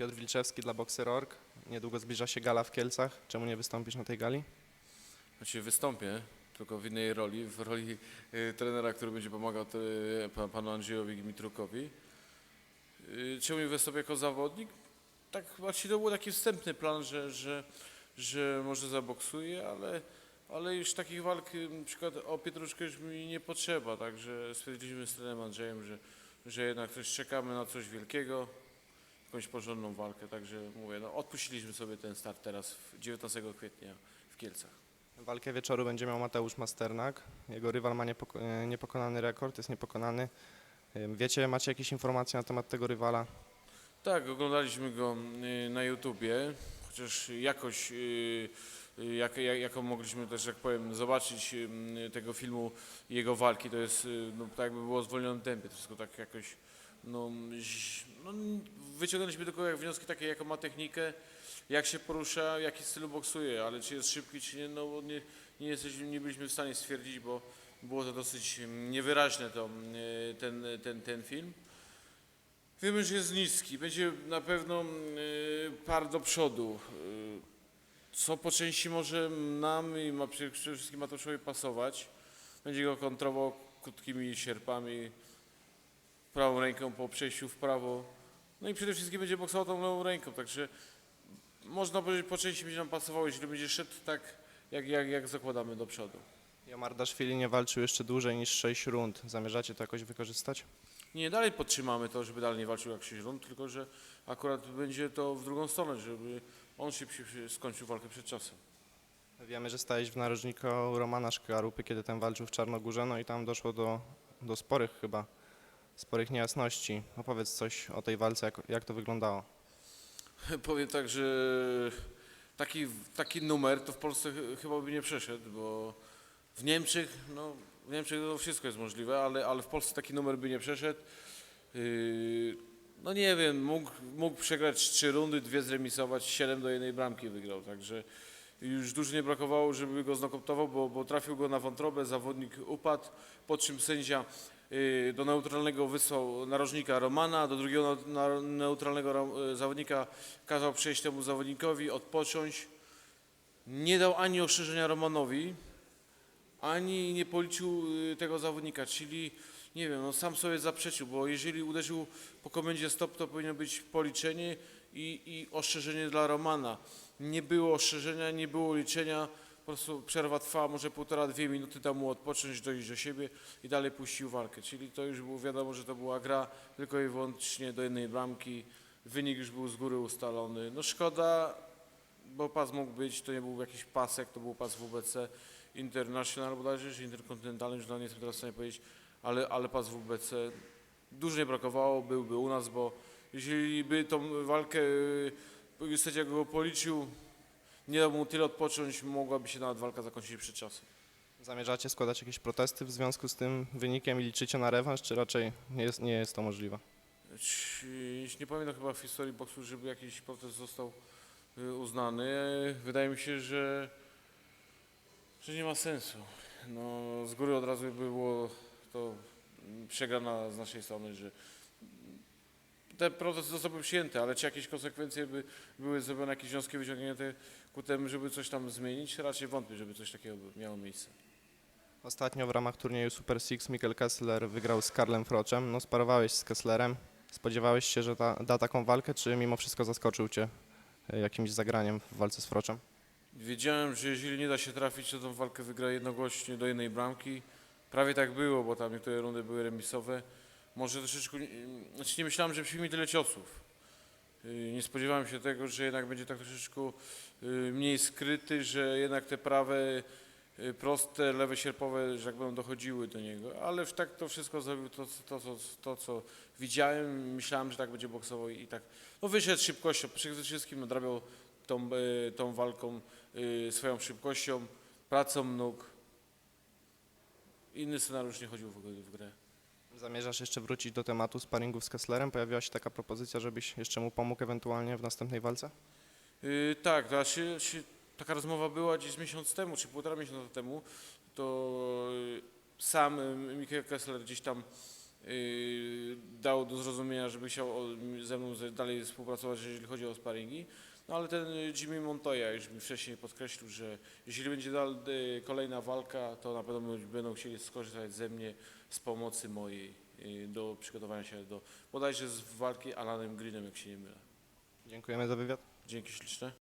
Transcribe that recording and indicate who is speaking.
Speaker 1: Piotr Wilczewski dla Boxer.org. Niedługo zbliża się gala w Kielcach. Czemu nie wystąpisz na tej gali?
Speaker 2: Znaczy wystąpię, tylko w innej roli, w roli y, trenera, który będzie pomagał y, pa- panu Andrzejowi Gmitrukowi. Y, czemu nie wystąpię jako zawodnik? Tak właśnie to był taki wstępny plan, że, że, że może zaboksuję, ale, ale już takich walk, y, na przykład o Pietruszkę już mi nie potrzeba, także stwierdziliśmy z trenerem Andrzejem, że, że jednak też czekamy na coś wielkiego, jakąś porządną walkę, także mówię, no odpuściliśmy sobie ten start teraz w 19 kwietnia w Kielcach.
Speaker 1: Walkę wieczoru będzie miał Mateusz Masternak. Jego rywal ma niepoko- e, niepokonany rekord, jest niepokonany. Ym, Wiecie, macie jakieś informacje na temat tego rywala?
Speaker 2: Tak, oglądaliśmy go y, na YouTubie, chociaż jakoś, jak, jak, jaką mogliśmy też, jak powiem, zobaczyć tego filmu i jego walki, to jest, no, tak jakby było w zwolnionym tempie, to wszystko tak jakoś, no, no wyciągnęliśmy tylko jak wnioski takie, jaką ma technikę, jak się porusza, w jaki stylu boksuje, ale czy jest szybki, czy nie, no nie, nie, jesteśmy, nie byliśmy w stanie stwierdzić, bo było to dosyć niewyraźne to, y, ten, ten, ten film. Wiemy, że jest niski, będzie na pewno y, par do przodu, y, co po części może nam i ma, przede wszystkim Mateuszowi pasować. Będzie go kontrował krótkimi sierpami, prawą ręką po przejściu w prawo. No i przede wszystkim będzie boksował tą lewą ręką, także można powiedzieć po części będzie nam pasowało, jeśli będzie szedł tak, jak, jak, jak zakładamy do przodu.
Speaker 1: Jamardaszwili nie walczył jeszcze dłużej niż 6 rund. Zamierzacie to jakoś wykorzystać?
Speaker 2: Nie, dalej podtrzymamy to, żeby dalej nie walczył jak 6 rund, tylko że akurat będzie to w drugą stronę, żeby on przy- skończył walkę przed czasem.
Speaker 1: Wiemy, że stałeś w narożniku Romana Szklarupy, kiedy ten walczył w Czarnogórze, no i tam doszło do, do sporych chyba, sporych niejasności. Opowiedz coś o tej walce, jak, jak to wyglądało.
Speaker 2: Powiem tak, że taki, taki numer to w Polsce ch- chyba by nie przeszedł, bo w Niemczech, no w Niemczech to wszystko jest możliwe, ale, ale w Polsce taki numer by nie przeszedł. Yy, no nie wiem, mógł, mógł przegrać trzy rundy, dwie zremisować, 7 do jednej bramki wygrał, także już dużo nie brakowało, żeby go znokautował, bo, bo trafił go na wątrobę, zawodnik upadł, po czym sędzia yy, do neutralnego wysłał narożnika Romana, do drugiego neutralnego ro- zawodnika kazał przejść temu zawodnikowi, odpocząć. Nie dał ani ostrzeżenia Romanowi, ani nie policzył y, tego zawodnika, czyli nie wiem, no sam sobie zaprzeczył, bo jeżeli uderzył po komendzie stop, to powinno być policzenie i, i dla Romana. Nie było ostrzeżenia, nie było liczenia, po prostu przerwa trwała może półtora, dwie minuty, dał mu odpocząć, dojść do siebie i dalej puścił walkę. Czyli to już było wiadomo, że to była gra tylko i wyłącznie do jednej bramki. Wynik już był z góry ustalony. No szkoda, bo pas mógł być, to nie był jakiś pasek, to był pas WBC International bodajże, czy Interkontynentalny, już no nie jestem teraz w stanie powiedzieć, ale, ale pas WBC. Dużo nie brakowało, byłby u nas, bo jeśli by tą walkę y, sędzia go policzył, nie dał mu tyle odpocząć, mogłaby się nawet walka zakończyć przed czasem.
Speaker 1: Zamierzacie składać jakieś protesty w związku z tym wynikiem i liczycie na rewanż, czy raczej nie jest, nie jest to możliwe?
Speaker 2: Nie pamiętam chyba w historii boksu, żeby jakiś protest został y, uznany. Wydaje mi się, że, że nie ma sensu. No, z góry od razu by było to mm, przegrana z naszej strony, że ten protest zostałby przyjęty, ale czy jakieś konsekwencje by były zrobione, jakieś wnioski wyciągnięte ku temu, żeby coś tam zmienić? Raczej wątpię, żeby coś takiego miało miejsce.
Speaker 1: Ostatnio w ramach turnieju Super Six Mikkel Kessler wygrał z Karlem Froczem. No sparowałeś z Kesslerem. Spodziewałeś się, że ta, da taką walkę, czy mimo wszystko zaskoczył cię e, jakimś zagraniem w walce z Froczem?
Speaker 2: Wiedziałem, że jeżeli nie da się trafić, to tą walkę wygra jednogłośnie do jednej bramki. Prawie tak było, bo tam niektóre rundy były remisowe. Może troszeczkę, znaczy nie myślałem, że przyjmie tyle ciosów. Yy, Nie spodziewałem się tego, że jednak będzie tak troszeczkę yy, mniej skryty, że jednak te prawe, proste, lewe sierpowe, że będą dochodziły do niego. Ale tak to wszystko zrobił to, to, to, to co widziałem. Myślałem, że tak będzie boksował i tak. No wyszedł szybkością. Przede wszystkim nadrabiał tą, tą walką swoją szybkością, pracą nóg. Inny scenariusz nie chodził w ogóle w grę.
Speaker 1: Zamierzasz jeszcze wrócić do tematu sparingów z Kesslerem? Pojawiła się taka propozycja, żebyś jeszcze mu pomógł ewentualnie w następnej walce?
Speaker 2: Yy, tak, znaczy, się, taka rozmowa była gdzieś miesiąc temu, czy półtora miesiąca temu, to yy, sam yy, Mikael Kessler gdzieś tam yy, dał do zrozumienia, żeby chciał ze mną dalej współpracować, jeżeli chodzi o sparingi. No ale ten y, Jimmy Montoya już mi wcześniej podkreślił, że jeśli będzie dal, y, kolejna walka, to na pewno będą chcieli skorzystać ze mnie z pomocy mojej y, do przygotowania się do bodajże z walki Alanem Greenem, jak się nie mylę.
Speaker 1: Dziękujemy za wywiad.
Speaker 2: Dzięki śliczne.